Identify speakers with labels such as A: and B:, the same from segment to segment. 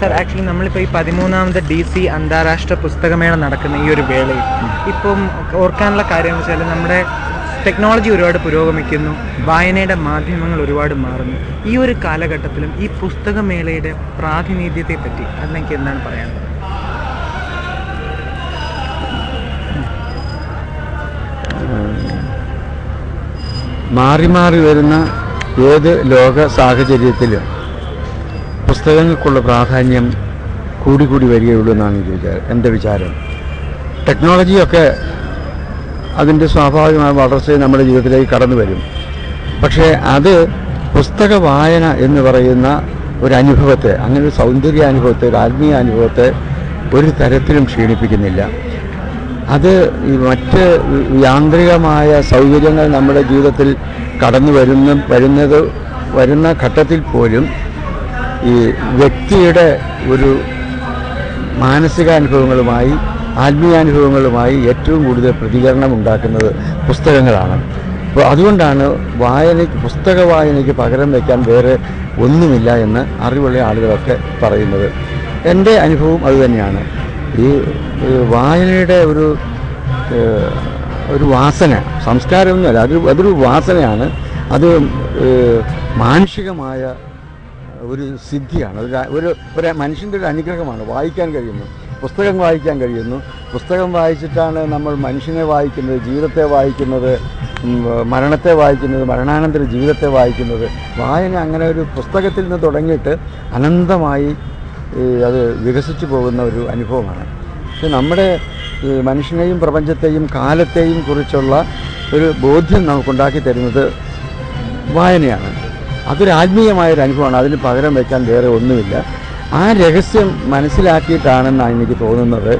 A: Sir actually നമ്മളിപ്പോൾ ഈ പതിമൂന്നാമത് D C അന്താരാഷ്ട്ര പുസ്തകമേള നടക്കുന്ന ഈ ഒരു വേളയിൽ ഇപ്പം ഓർക്കാനുള്ള കാര്യം വെച്ചാൽ നമ്മുടെ ടെക്നോളജി ഒരുപാട് പുരോഗമിക്കുന്നു വായനയുടെ മാധ്യമങ്ങൾ ഒരുപാട് മാറുന്നു. ഈ ഒരു കാലഘട്ടത്തിലും ഈ പുസ്തകമേളയുടെ പ്രാതിനിധ്യത്തെ പറ്റി അല്ലെങ്കിൽ എന്താണ് പറയാനുള്ളത്?
B: മാറി മാറി വരുന്ന ഏത് ലോക സാഹചര്യത്തിലും പുസ്തകങ്ങൾക്കുള്ള പ്രാധാന്യം കൂടി കൂടി വരികയുള്ളൂ എന്നാണ് എനിക്ക് വിചാരം എന്റെ വിചാരം? ടെക്നോളജിയൊക്കെ അതിന്റെ സ്വാഭാവികമായ വളർച്ചയെ നമ്മുടെ ജീവിതത്തിലേക്ക് കടന്നു വരും. പക്ഷേ അത് പുസ്തക വായന എന്ന് പറയുന്ന ഒരു അനുഭവത്തെ അങ്ങനെ ഒരു സൗന്ദര്യ അനുഭവത്തെ ഒരു ആത്മീയ അനുഭവത്തെ ഒരു തരത്തിലും ക്ഷീണിപ്പിക്കുന്നില്ല. അത് ഈ മറ്റ് യാന്ത്രികമായ സൗകര്യങ്ങൾ നമ്മുടെ ജീവിതത്തിൽ കടന്നു വരുന്ന വരുന്നത് വരുന്ന ഘട്ടത്തിൽ പോലും ഈ വ്യക്തിയുടെ ഒരു മാനസികാനുഭവങ്ങളുമായി ആത്മീയാനുഭവങ്ങളുമായി ഏറ്റവും കൂടുതൽ പ്രതികരണം ഉണ്ടാക്കുന്നത് പുസ്തകങ്ങളാണ്. അപ്പോൾ അതുകൊണ്ടാണ് വായനയ്ക്ക് പുസ്തക വായനയ്ക്ക് പകരം വയ്ക്കാൻ വേറെ ഒന്നുമില്ല എന്ന് അറിവുള്ള ആളുകളൊക്കെ പറയുന്നത്. എന്റെ അനുഭവം അതുതന്നെയാണ് ഈ വായനയുടെ ഒരു ഒരു വാസന സംസ്കാരമൊന്നുമല്ല അതൊരു അതൊരു വാസനയാണ്. അത് മാനുഷികമായ ഒരു സിദ്ധിയാണ്. ഒരു ഒരു മനുഷ്യന്റെ ഒരു അനുഗ്രഹമാണ്. വായിക്കാൻ കഴിയുന്നു. പുസ്തകം വായിക്കാൻ കഴിയുന്നു. പുസ്തകം വായിച്ചിട്ടാണ് നമ്മൾ മനുഷ്യനെ വായിക്കുന്നത് ജീവിതത്തെ വായിക്കുന്നത് മരണത്തെ വായിക്കുന്നത് മരണാനന്തര ജീവിതത്തെ വായിക്കുന്നത്. വായന അങ്ങനെ ഒരു പുസ്തകത്തിൽ നിന്ന് തുടങ്ങിയിട്ട് അനന്തമായി അത് വികസിച്ചു പോകുന്ന ഒരു അനുഭവമാണ്. പക്ഷെ നമ്മുടെ മനുഷ്യനെയും പ്രപഞ്ചത്തെയും കാലത്തെയും കുറിച്ചുള്ള ഒരു ബോധ്യം നമുക്കുണ്ടാക്കി തരുന്നത് വായനയാണ്. അതൊരു ആത്മീയമായ ഒരു അനുഭവമാണ്. അതിന് പകരം വയ്ക്കാൻ വേറെ ഒന്നുമില്ല. ആ രഹസ്യം മനസ്സിലാക്കിയിട്ടാണെന്നാണ് എനിക്ക് തോന്നുന്നത്.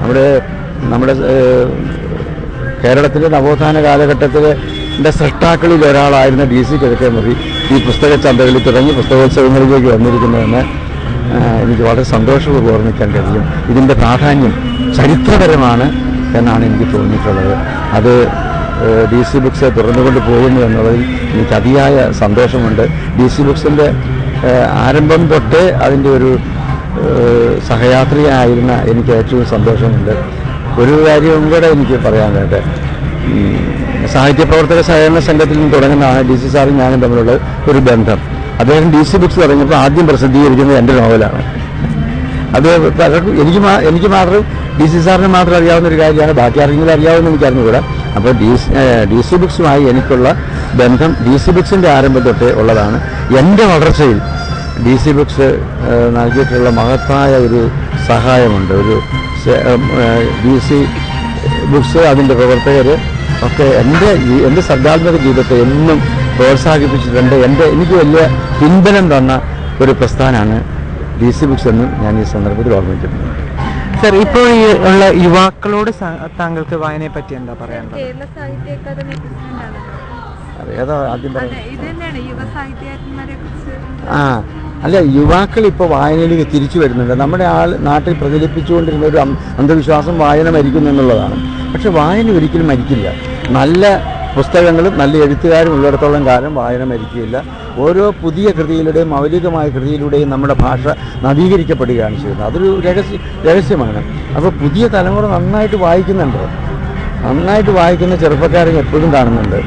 B: നമ്മുടെ നമ്മുടെ കേരളത്തിലെ നവോത്ഥാന കാലഘട്ടത്തിലെ സൃഷ്ടാക്കളിൽ ഒരാളായിരുന്ന ഡി സി കിഴക്കേമുറി ഈ പുസ്തക ചന്തകളിൽ തുടങ്ങി പുസ്തകോത്സവങ്ങളിലേക്ക് വന്നിരിക്കുന്നതെന്ന് എനിക്ക് വളരെ സന്തോഷപൂർവം ഓർമ്മിക്കാൻ കഴിയും. ഇതിന്റെ പ്രാധാന്യം ചരിത്രപരമാണ് എന്നാണ് എനിക്ക് തോന്നിയിട്ടുള്ളത്. അത് ഡി സി ബുക്സ് തുറന്നുകൊണ്ട് പോകുന്നു എന്നുള്ളതിൽ എനിക്ക് അതിയായ സന്തോഷമുണ്ട്. ഡി സി ബുക്സിന്റെ ആരംഭം തൊട്ടേ അതിന്റെ ഒരു സഹയാത്രിയായിരുന്ന എനിക്ക് ഏറ്റവും സന്തോഷമുണ്ട്. ഒരു കാര്യവും കൂടെ എനിക്ക് പറയാൻ വേണ്ടത് സാഹിത്യ പ്രവർത്തക സഹകരണ സംഘത്തിൽ നിന്ന് തുടങ്ങുന്നതാണ് ഡി സി സാറും ഞാനും തമ്മിലുള്ള ഒരു ബന്ധം. അദ്ദേഹം ഡി സി ബുക്സ് തുടങ്ങിയപ്പോൾ ആദ്യം പ്രസിദ്ധീകരിക്കുന്നത് എന്റെ നോവലാണ്. അത് എനിക്ക് എനിക്ക് മാത്രം ഡി സി സാറിന് മാത്രം അറിയാവുന്ന ഒരു കാര്യമാണ്. ബാക്കി ആർക്കെങ്കിലും അറിയാവുന്ന എനിക്ക് അറിഞ്ഞുകൂടാ. അപ്പോൾ ഡി ഡി സി ബുക്സുമായി എനിക്കുള്ള ബന്ധം ഡി സി ബുക്സിന്റെ ആരംഭം തൊട്ടേ ഉള്ളതാണ്. എന്റെ വളർച്ചയിൽ ഡി സി ബുക്സ് നൽകിയിട്ടുള്ള മഹത്തായ ഒരു സഹായമുണ്ട്. ഒരു ഡി സി ബുക്സ് അതിന്റെ പ്രവർത്തകർ ഒക്കെ എന്റെ എന്റെ സർഗാത്മക ജീവിതത്തെ എന്നും പ്രോത്സാഹിപ്പിച്ചിട്ടുണ്ട്. എന്റെ എനിക്ക് വലിയ പിൻബലം തന്ന ഒരു പ്രസ്ഥാനമാണ് ഡി സി ബുക്സ് എന്നും ഞാൻ ഈ സന്ദർഭത്തിൽ ഓർമ്മിച്ചിട്ടുണ്ട്
A: സർ ഇപ്പോൾ ഈ ഉള്ള യുവാക്കളോട് താങ്കൾക്ക് വായനയെ പറ്റി എന്താ പറയാനുള്ളത്
C: കേരള സാഹിത്യ അക്കാദമി പ്രസിഡന്റാണ്.
B: അത് ഏതാ ആദ്യം ആ അല്ല യുവാക്കൾ ഇപ്പോൾ വായനയിലേക്ക് തിരിച്ചു വരുന്നുണ്ട്. നമ്മുടെ ആൾ നാട്ടിൽ പ്രചരിപ്പിച്ചുകൊണ്ടിരുന്ന ഒരു അന്ധവിശ്വാസം വായന മരിക്കുന്നു എന്നുള്ളതാണ്. പക്ഷെ വായന ഒരിക്കലും മരിക്കില്ല. നല്ല പുസ്തകങ്ങളും നല്ല എഴുത്തുകാരും ഉള്ളിടത്തോളം കാലം വായന മരിക്കുകയില്ല. ഓരോ പുതിയ കൃതിയിലൂടെയും മൗലികമായ കൃതിയിലൂടെയും നമ്മുടെ ഭാഷ നവീകരിക്കപ്പെടുകയാണ് ചെയ്യുന്നത്. അതൊരു രഹസ്യ രഹസ്യമാണ്. അപ്പോൾ പുതിയ തലമുറ നന്നായിട്ട് വായിക്കുന്നുണ്ട്. നന്നായിട്ട് വായിക്കുന്ന ചെറുപ്പക്കാരെ എപ്പോഴും കാണുന്നുണ്ട്.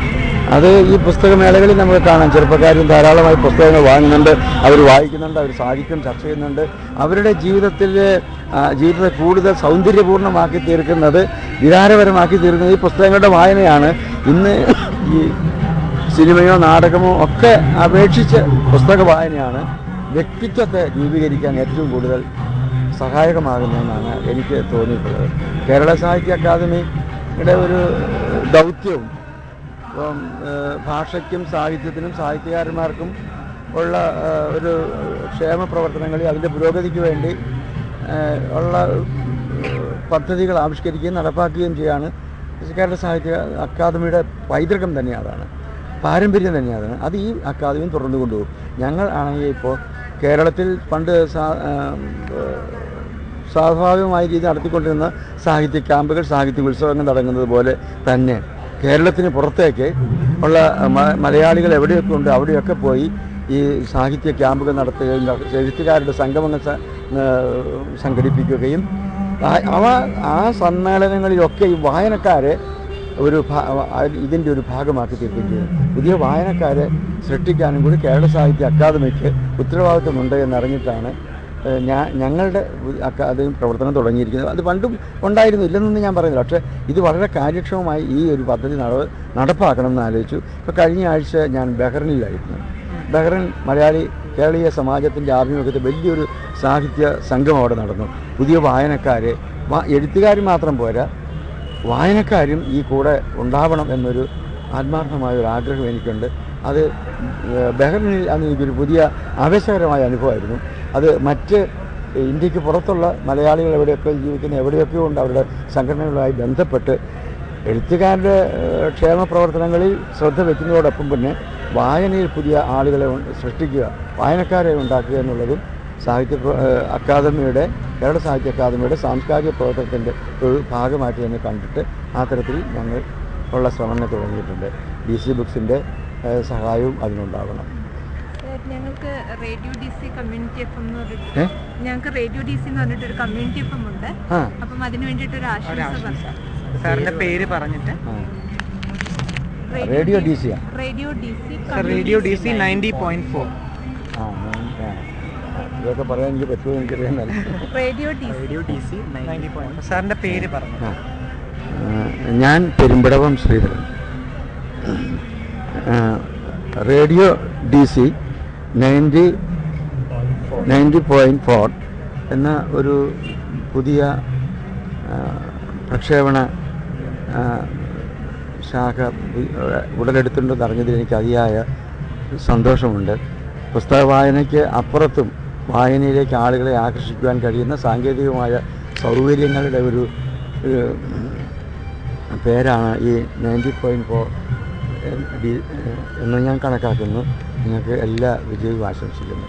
B: അത് ഈ പുസ്തകമേളകളിൽ നമുക്ക് കാണാം. ചെറുപ്പക്കാരും ധാരാളമായി പുസ്തകങ്ങൾ വാങ്ങുന്നുണ്ട്. അവർ വായിക്കുന്നുണ്ട് അവർ സാഹിത്യം ചർച്ച ചെയ്യുന്നുണ്ട്. അവരുടെ ജീവിതത്തിൽ ജീവിതത്തെ കൂടുതൽ സൗന്ദര്യപൂർണമാക്കി തീർക്കുന്നത് വികാരപരമാക്കി തീർക്കുന്നത് ഈ പുസ്തകങ്ങളുടെ വായനയാണ്. ഇന്ന് ഈ സിനിമയോ നാടകമോ ഒക്കെ അപേക്ഷിച്ച് പുസ്തക വായനയാണ് വ്യക്തിത്വത്തെ രൂപീകരിക്കാൻ ഏറ്റവും കൂടുതൽ സഹായകമാകുന്നതെന്നാണ് എനിക്ക് തോന്നിയിട്ടുള്ളത്. കേരള സാഹിത്യ അക്കാദമിയുടെ ഒരു ദൗത്യവും ഇപ്പം ഭാഷയ്ക്കും സാഹിത്യത്തിനും സാഹിത്യകാരന്മാർക്കും ഉള്ള ഒരു ക്ഷേമ പ്രവർത്തനങ്ങളിൽ അതിന്റെ പുരോഗതിക്ക് വേണ്ടി ഉള്ള പദ്ധതികൾ ആവിഷ്കരിക്കുകയും നടപ്പാക്കുകയും ചെയ്യാണ് കേരള സാഹിത്യ അക്കാദമിയുടെ പൈതൃകം തന്നെ അതാണ്. പാരമ്പര്യം തന്നെ അതാണ്. അത് ഈ അക്കാദമിയും തുറന്നു കൊണ്ടുപോകും. ഞങ്ങൾ ആണെങ്കിൽ ഇപ്പോൾ കേരളത്തിൽ പണ്ട് സ്വാഭാവികമായ രീതി നടത്തിക്കൊണ്ടിരുന്ന സാഹിത്യ ക്യാമ്പുകൾ സാഹിത്യ ഉത്സവങ്ങൾ നടക്കുന്നത് പോലെ തന്നെ കേരളത്തിന് പുറത്തേക്ക് ഉള്ള മലയാളികൾ എവിടെയൊക്കെ ഉണ്ട് അവിടെയൊക്കെ പോയി ഈ സാഹിത്യ ക്യാമ്പുകൾ നടത്തുകയും എഴുത്തുകാരുടെ സംഗമങ്ങൾ സംഘടിപ്പിക്കുകയും അവ ആ സമ്മേളനങ്ങളിലൊക്കെ ഈ വായനക്കാരെ ഒരു ഇതിന്റെ ഒരു ഭാഗമാക്കി തീർക്കുകയും പുതിയ വായനക്കാരെ സൃഷ്ടിക്കാനും കൂടി കേരള സാഹിത്യ അക്കാദമിക്ക് ഉത്തരവാദിത്വമുണ്ട് എന്നറിഞ്ഞിട്ടാണ് ഞാൻ ഞങ്ങളുടെ അക്കാദമി പ്രവർത്തനം തുടങ്ങിയിരിക്കുന്നത്. അത് പണ്ടും ഉണ്ടായിരുന്നു ഇല്ലെന്നൊന്നും ഞാൻ പറയുന്നില്ല. പക്ഷേ ഇത് വളരെ കാര്യക്ഷമമായി ഈ ഒരു പദ്ധതി നട നടപ്പാക്കണം എന്ന് ആലോചിച്ചു. ഇപ്പോൾ കഴിഞ്ഞ ആഴ്ച ഞാൻ ബഹ്റിനിലായിരുന്നു. ബഹ്റിൻ മലയാളി കേരളീയ സമാജത്തിന്റെ ആഭിമുഖ്യത്തിൽ വലിയൊരു സാഹിത്യ സംഘം അവിടെ നടന്നു. പുതിയ വായനക്കാരെ. എഴുത്തുകാർ മാത്രം പോരാ. വായനക്കാരും ഈ കൂടെ ഉണ്ടാവണം എന്നൊരു ആത്മാർത്ഥമായ ഒരു ആഗ്രഹം എനിക്കുണ്ട്. അത് ബഹറിനിൽ അന്ന് എനിക്കൊരു പുതിയ ആവേശകരമായ അനുഭവമായിരുന്നു. അത് മറ്റ് ഇന്ത്യയ്ക്ക് പുറത്തുള്ള മലയാളികൾ എവിടെയൊക്കെ ജീവിക്കുന്ന എവിടെയൊക്കെ ഉണ്ട് അവരുടെ സംഘടനകളുമായി ബന്ധപ്പെട്ട് എഴുത്തുകാരുടെ ക്ഷേമ പ്രവർത്തനങ്ങളിൽ ശ്രദ്ധ വയ്ക്കുന്നതോടൊപ്പം തന്നെ വായനയിൽ പുതിയ ആളുകളെ സൃഷ്ടിക്കുക വായനക്കാരെ ഉണ്ടാക്കുക എന്നുള്ളതും സാഹിത്യ അക്കാദമിയുടെ കേരള സാഹിത്യ അക്കാദമിയുടെ സാംസ്കാരിക പ്രവർത്തനത്തിന്റെ ഒരു ഭാഗമായിട്ട് തന്നെ കണ്ടിട്ട് ആ തരത്തിൽ ഞങ്ങൾ ഉള്ള ശ്രമങ്ങൾ തുടങ്ങിയിട്ടുണ്ട്. ഡി സി ബുക്സിന്റെ സഹായവും അതിനുണ്ടാവണം.
C: ഞങ്ങൾക്ക് radio D C community F എന്ന് പറഞ്ഞിട്ട് ഞങ്ങൾക്ക് റേഡിയോ ഡി സി എന്ന് പറഞ്ഞിട്ട് ഒരു കമ്മ്യൂണിറ്റി എഫ് ഉണ്ട്. അപ്പം അതിന് വേണ്ടിയിട്ട് ഒരു ആശംസ
A: സാറിന്റെ പേര് പറഞ്ഞിട്ട്.
B: റേഡിയോ ഡി സിയാ
C: radio D C
A: radio D C ninety point four.
B: ആ ഞാൻ- ആ. ഇതൊക്കെ പറയാൻ എനിക്ക് പറ്റുമോ എനിക്കറിയാൻ
C: radio D C
A: radio D C ninety point സാറിന്റെ പേര് പറഞ്ഞു?
B: ആ. ആ, ഞാൻ പെരുമ്പടവം ശ്രീധരൻ. ആ, radio D C ninety ninety point four എന്ന ഒരു പുതിയ ആ, പ്രക്ഷേപണ ആ, ശാഖ ഉടലെടുത്തിട്ടുണ്ടെന്ന് അറിഞ്ഞതിൽ എനിക്ക് അതിയായ സന്തോഷമുണ്ട്. പുസ്തക വായനയ്ക്ക് അപ്പുറത്തും വായനയിലേക്ക് ആളുകളെ ആകർഷിക്കുവാൻ കഴിയുന്ന സാങ്കേതികമായ സൗകര്യങ്ങളുടെ ഒരു പേരാണ് ഈ നയന്റി പോയിന്റ് ഫോർ എന്ന് ഞാൻ കണക്കാക്കുന്നു. നിങ്ങൾക്ക് എല്ലാ വിജയവും ആശംസിക്കുന്നു.